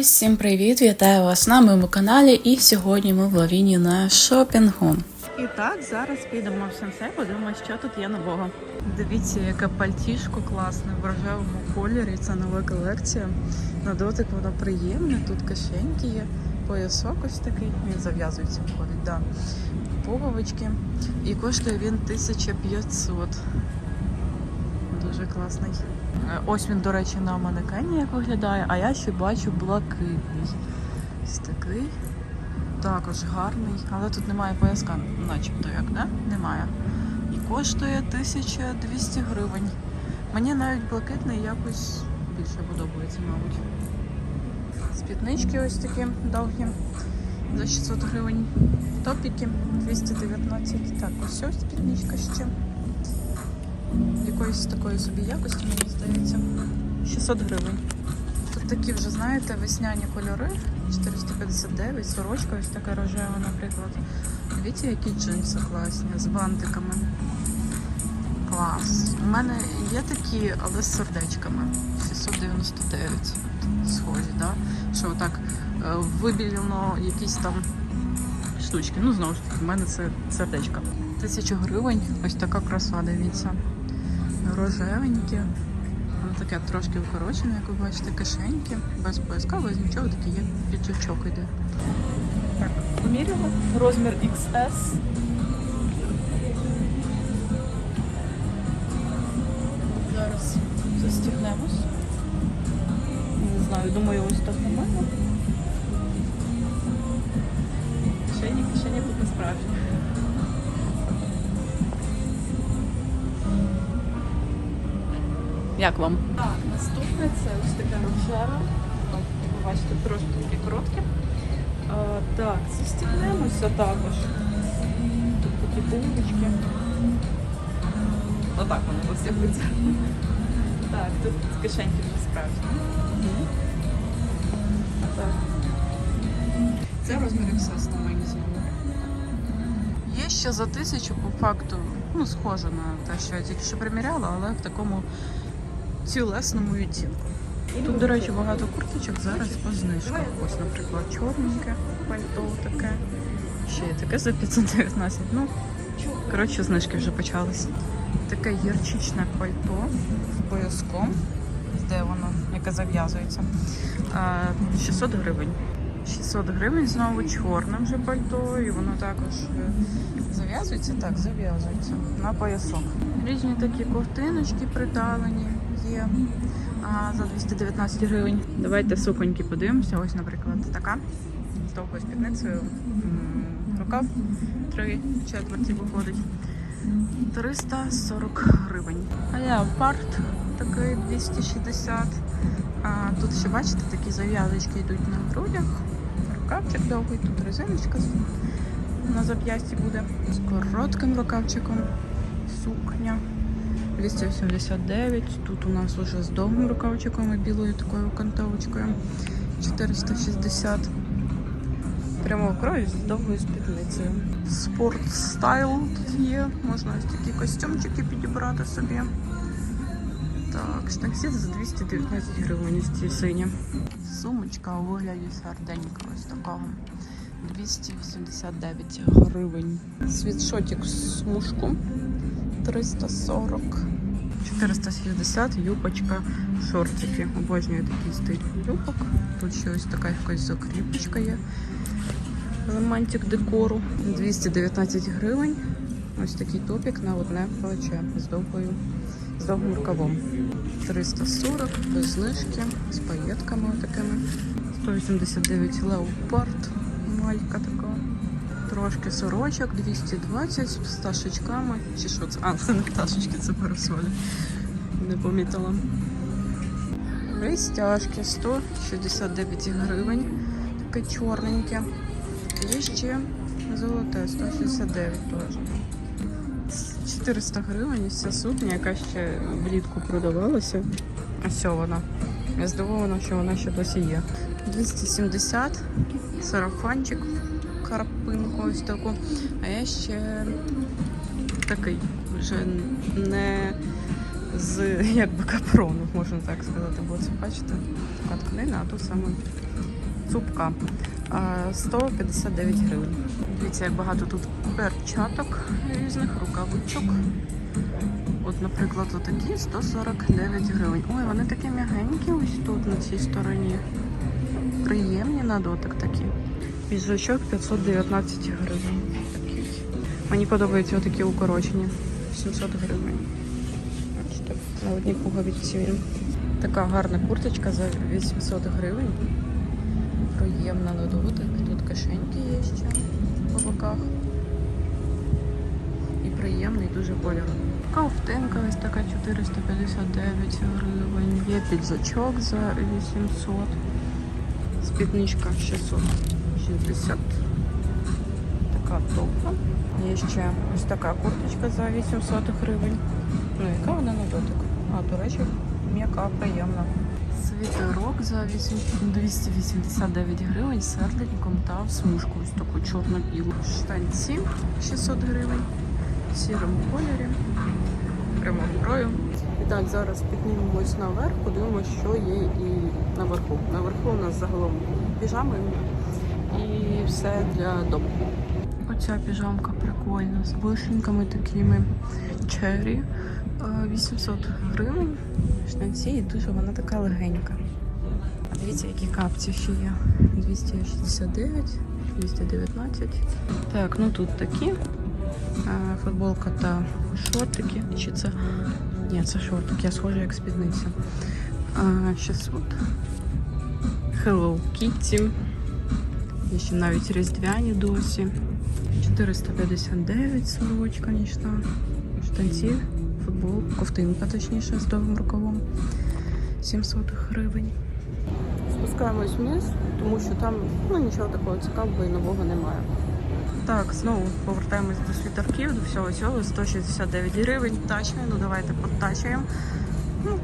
Усім привіт! Вітаю вас на моєму каналі. І сьогодні ми в лавіні на шопінгу. І так, зараз підемо в сенсей, подивимося, що тут є нового. Дивіться, яке пальтішко класне в рожевому кольорі. Це нова колекція. На дотик воно приємне, тут кишеньки є, поясок ось такий, він зав'язується виходить, да. Пуговички. І коштує він 1500. Дуже класний. Е, Ось він, до речі, на манекені як виглядає, а я ще бачу блакитний. Ось такий. Також гарний, але тут немає пояска, начебто як, да? Немає. І коштує 1200 гривень. Мені навіть блакитний якось більше подобається, мабуть. Спіднички ось такі довгі за 600 гривень. Топіки 219. Так, ось ось спідничка ще якоїсь такої собі якості, мені здається. 600 гривень. Тут такі вже, знаєте, весняні кольори. 459, сорочка ось така рожева, наприклад. Дивіться, які джинси класні, з бантиками. Клас. У мене є такі, але з сердечками. 699 схожі, да? Що так е, вибілено якісь там штучки. Ну, знову ж таки, в мене це сердечко. Тисячу гривень, ось така краса, дивіться рожевенькі. Воно таке трошки вкорочене, як ви бачите, кишеньки, без пояска, без нічого, такий є піджачок іде. Так, поміряла. Розмір XS. Зараз застігнемось. Не знаю, думаю, ось так нормально. Кишені, кишені тут не справжні. Як вам? Так, наступне це ось таке рожеве. Бачите, трошки такі короткі. А, так, застігнемося також. Тут такі пулочки. Отак воно розтягується. Так, тут кишеньки вже справжні. Так. Це розмір XS на мені знову. Є ще за тисячу по факту, ну, схоже на те, що я тільки що приміряла, але в такому цілесному відтінку. Тут, до речі, багато курточок зараз по знижках. Ось, наприклад, чорненьке пальто таке. Ще є таке за 519. Ну, коротше, знижки вже почалися. Таке гірчичне пальто з пояском. Де воно, яке зав'язується. 600 гривень. 600 гривень знову чорне вже пальто, і воно також е, зав'язується, так, зав'язується на поясок. Різні такі ковтиночки приталені є а, за 219 гривень. Давайте суконьки подивимося. Ось, наприклад, така з довгою спідницею. Рукав три четверті виходить. 340 гривень. А леопард такий 260. А, тут ще бачите, такі зав'язочки йдуть на грудях. Рукавчик довгий, тут резиночка на зап'ясті буде. З коротким рукавчиком. Сукня. 289. Тут у нас уже з довгим рукавчиком і білою такою окантовочкою. 460. Прямо крою з довгою спідницею. Спорт стайл тут є. Можна ось такі костюмчики підібрати собі. Так, штанці за 219 гривень ось ці сині. Сумочка у вигляді серденька ось такого. 289 гривень. Світшотик з смужку 340. 460 юбочка, шортики. Обожнюю такий стиль юбок. Тут ще ось така якась закріпочка є. Елементик декору. 219 гривень. Ось такий топік на одне плече з довгою з довгим 340 без знижки, з паєтками такими. 189 леопард, малька така. Трошки сорочок, 220 з пташечками. Чи що це? А, це не пташечки, це парасолі. Не помітила. Розтяжки 169 гривень. Таке чорненьке. І ще золоте 169 теж. 400 гривень ось ця сукня, яка ще влітку продавалася. Ось вона. Я здивована, що вона ще досі є. 270 сарафанчик, карпинку ось таку. А я ще такий, вже не з якби капрону, можна так сказати. Бо це бачите, така тканина, а тут саме цупка. 159 гривень. Дивіться, як багато тут перчаток різних, рукавичок. От, наприклад, отакі 149 гривень. Ой, вони такі м'ягенькі ось тут, на цій стороні. Приємні на дотик такі. Піджачок 519 гривень. Мені подобаються отакі укорочені. 700 гривень. На одній пуговиці він. Така гарна курточка за 800 гривень. Приємна на дотик. Тут кишеньки є ще по боках. І приємний дуже кольор. Ковтинка ось така 459 гривень. Є піджачок за 800. Спідничка 660. Така топа. Є ще ось така курточка за 800 гривень. Ну, яка вона на дотик? А, до речі, м'яка, приємна. Світерок за 8 289 гривень з серденьком та в смужку. Ось таку чорно-білу. Штанці 600 гривень. В сірому кольорі. Прямо грою. І так, зараз піднімемось наверх, подивимося, що є і наверху. Наверху у нас загалом піжами і все для дому. Оця піжамка прикольна, з вишеньками такими черрі. Е, 800 гривень. Штанці і дуже вона така легенька. Дивіться, які капці ще є. 269, 219. Так, ну тут такі. Футболка та шортики. Чи це. Ні, це шортик, я схожа як спідниця. Е, 600. Hello Kitty. Є ще навіть різдвяні досі. 459 сорочка нічна. Штанці, футбол, ковтинка, точніше, з довгим рукавом. 700 гривень. Спускаємось вниз, тому що там ну, нічого такого цікавого і нового немає. Так, знову повертаємось до світерків, до всього цього. 169 гривень. Тачне, ну давайте подтачуємо. Ну,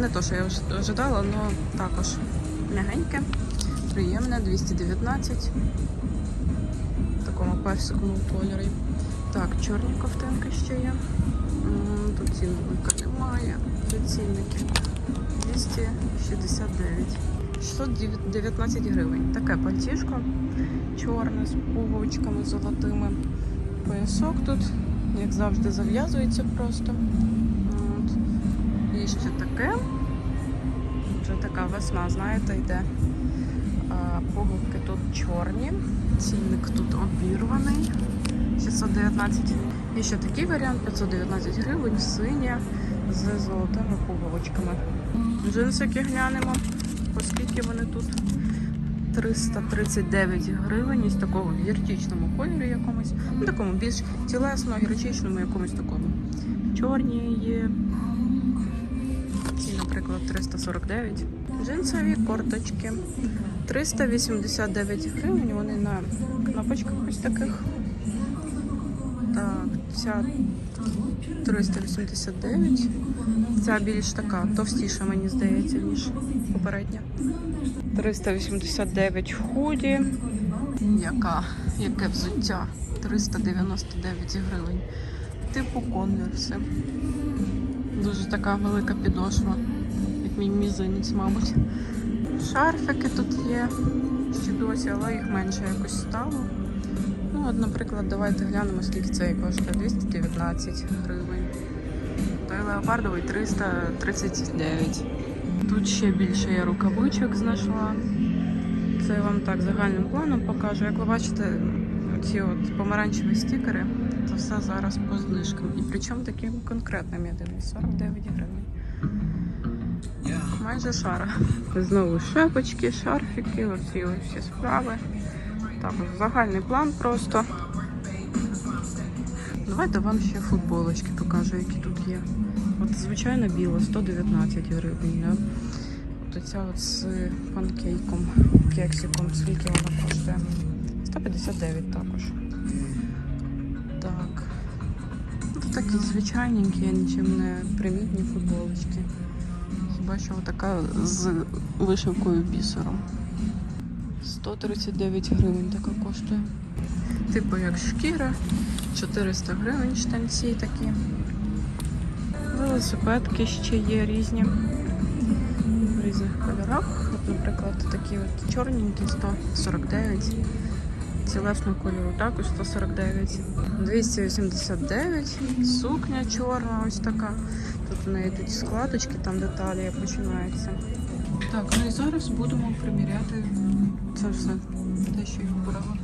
не то, що я ожидала, але також м'ягеньке, приємне, 219 в такому персиковому кольорі. Так, чорні ковтинки ще є. Цінника немає. Тут цінники 269. 619 гривень. Таке пальтішко чорне з пуговичками золотими. Поясок тут, як завжди, зав'язується просто. От. І ще таке. Вже така весна, знаєте, йде. Пуговки тут чорні. Цінник тут обірваний. 619. І ще такий варіант 519 гривень, синя з золотими пуговичками. Джинсики глянемо, оскільки вони тут 339 гривень із такого гірчичному кольорі якомусь, ну такому більш тілесно, гірчичному якомусь такому. Чорні є. Ці, наприклад, 349. Джинсові корточки. 389 гривень. Вони на кнопочках ось таких. Ця 389. Ця більш така товстіша, мені здається, ніж попередня. 389 худі. Яка? Яке взуття? 399 гривень. Типу конверси. Дуже така велика підошва. Як мій мізинець, мабуть. Шарфики тут є. Ще досі, але їх менше якось стало. Ну, от, наприклад, давайте глянемо, скільки це коштує. 219 гривень. Той леопардовий 339. Тут ще більше я рукавичок знайшла. Це я вам так загальним планом покажу. Як ви бачите, ці от помаранчеві стікери, це все зараз по знижкам. І причому таким конкретним я дивлюсь, 49 гривень. Майже шара. Знову шапочки, шарфіки, оці всі справи. Так, загальний план просто. Давайте вам ще футболочки покажу, які тут є. От звичайно біла, 119 гривень. Да? От оця от з панкейком, кексиком, скільки вона коштує? 159 також. Так. Тут такі звичайненькі, нічим не примітні футболочки. Хіба що така з вишивкою бісером. 139 гривень така коштує. Типу як шкіра, 400 гривень штанці такі. Велосипедки ще є різні. В різних кольорах. наприклад, такі от чорненькі 149. Тілесного кольору також 149. 289. Сукня чорна, ось така. Тут у неї тут складочки, там деталі починаються. Так, ну і зараз будемо приміряти це все, те, що я вибирала.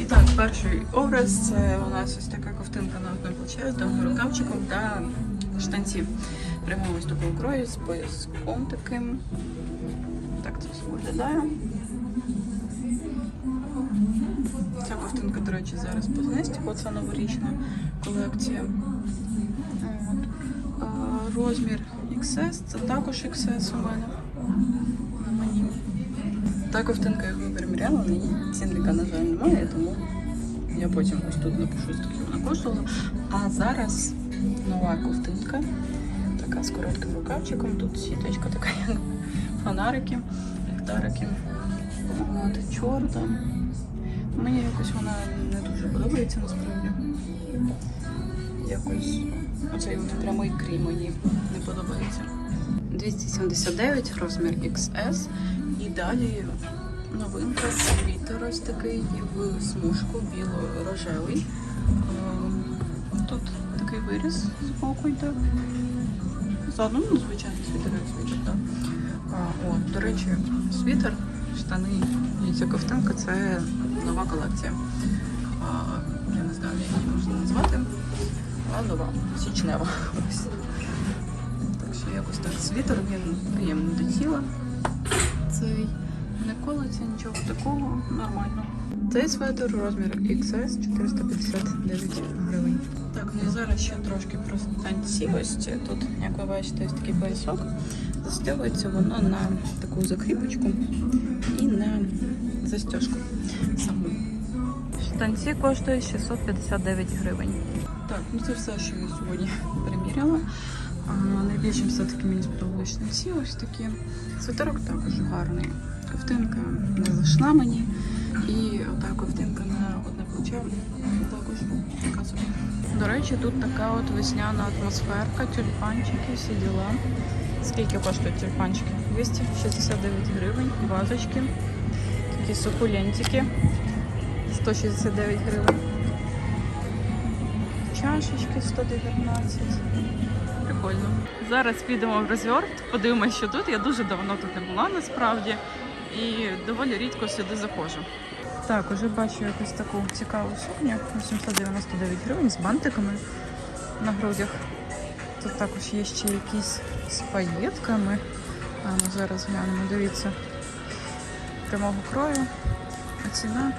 І так, перший образ це у нас ось така ковтинка на одне плече з довгим рукавчиком та штанців. Прямо ось такого крою з пояском таким. Так це все виглядає. Ця ковтинка, до речі, зараз по знижці, бо це новорічна колекція. Розмір XS, це також XS у мене. Та ковтинка, яку я переміряла, на ній цінника, на жаль, немає, тому я потім ось тут напишу, скільки вона коштувала. А зараз нова ковтинка, така з коротким рукавчиком. Тут сіточка така, як фонарики, ліхтарики. От, чорта. Мені якось вона не дуже подобається насправді. Якось оцей от прямий крій мені не подобається. 279 розмір XS. Далі новинка світер ось такий в смужку біло-рожевий. Ем, Тут такий виріз з боку йде. Заодно, ну, звичайно, світер як світер, так. А, до речі, світер, штани і ця ковтинка це нова колекція. А, я не знаю, як її можна назвати. Але нова, січнева. Ось. Так що якось так. Світер він приємний до тіла. Цей не колиться, нічого такого, нормально. Цей светр розмір XS 459 гривень. Так, ну і зараз ще трошки про станцівості. Тут, як ви бачите, ось такий поясок. Застягується воно на таку закріпочку і на застежку саму. Штанці коштують 659 гривень. Так, ну це все, що я сьогодні приміряла. Найбільше все-таки мені сподобались штанці ось такі. Свитерок також гарний. Ковтинка не зайшла мені. І ота ковтинка на одне плече також така собі. До речі, тут така от весняна атмосферка, тюльпанчики, всі діла. Скільки коштують тюльпанчики? 269 гривень, вазочки, такі сукулентики, 169 гривень. Чашечки 119. Прикольно. Зараз підемо в розверт, подивимося, що тут. Я дуже давно тут не була насправді і доволі рідко сюди заходжу. Так, уже бачу якусь таку цікаву сукню. 899 гривень з бантиками на грудях. Тут також є ще якісь з паєтками. А ну зараз глянемо, дивіться. Прямого крою. А ціна.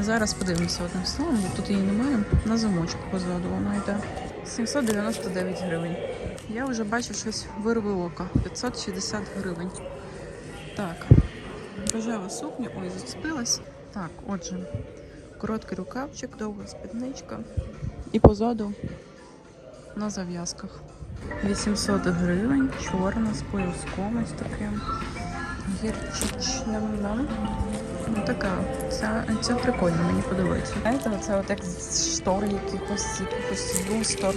Зараз подивимося одним словом, бо тут її немає. На замочку позаду воно йде. 799 гривень. Я вже бачу щось вирви ока. 560 гривень. Так, рожева сукня. Ой, зацепилась. Так, отже, короткий рукавчик, довга спідничка. І позаду на зав'язках. 800 гривень, чорна з пояском ось таким гірчичним. Да? Ну така, це, це прикольно, мені подобається. Знаєте, оце от як штор якихось, якихось люстр,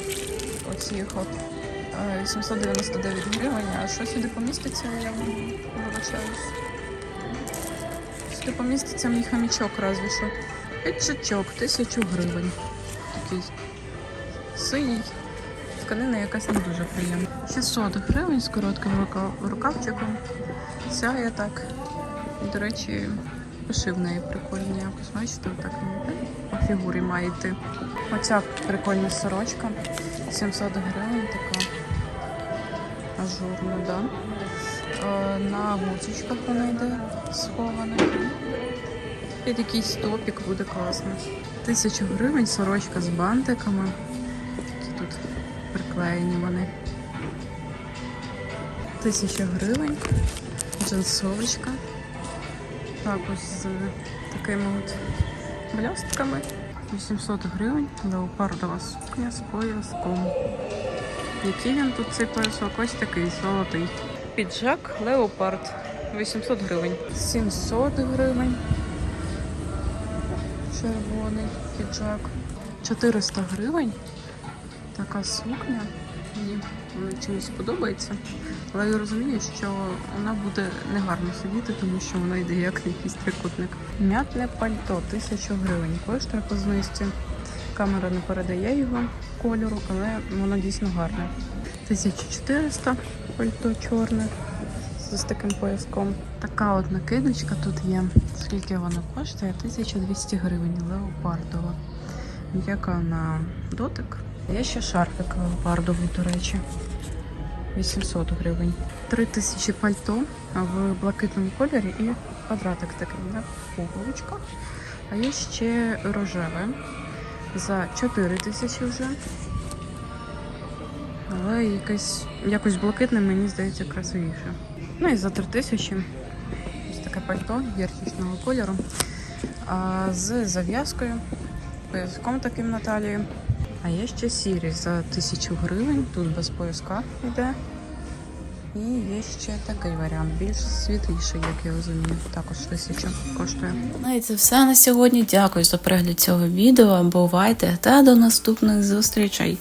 оцих от. Е, 899 гривень, а що сюди поміститься, я вибачаюсь. Сюди поміститься мій хомячок разве що. Піджачок, 1000 гривень. Такий синій. Тканина якась не дуже приємна. 600 гривень з коротким рукав- рукавчиком. Сяє так. До речі, пошив неї прикольний якось. Бачите, отак він по фігурі має йти. Оця прикольна сорочка. 700 гривень така. Ажурна, да. Е, На гуцечках вона йде схована. Під якийсь топік буде класно. Тисячу гривень сорочка з бантиками. Такі тут приклеєні вони. Тисяча гривень. Джинсовочка. Також з такими от блястками. 800 гривень. Леопардова сукня з пояском. Який він тут цей поясок? Ось такий золотий. Піджак Леопард. 800 гривень. 700 гривень. Червоний піджак. 400 гривень. Така сукня. Мені чимось подобається, але я розумію, що вона буде негарно сидіти, тому що вона йде як якийсь трикутник. М'ятне пальто, тисячу гривень коштує по знижці. Камера не передає його кольору, але воно дійсно гарне. 1400 пальто чорне з таким пояском. Така от накидочка тут є. Скільки вона коштує? 1200 гривень, леопардова. М'яка на дотик. Є ще шарфик леопардовий, до речі. 800 гривень. 3000 пальто в блакитному кольорі і квадратик такий на пуговичках. А є ще рожеве за 4 тисячі вже. Але якесь, якось блакитне, мені здається, красивіше. Ну і за 3 тисячі ось таке пальто гірчичного кольору. А, з зав'язкою, пояском таким на талії. А є ще сірі за 1000 гривень. Тут без пояска йде. І є ще такий варіант, більш світліший, як я розумію. Також тисячу коштує. Ну і це все на сьогодні. Дякую за перегляд цього відео. Бувайте та до наступних зустрічей.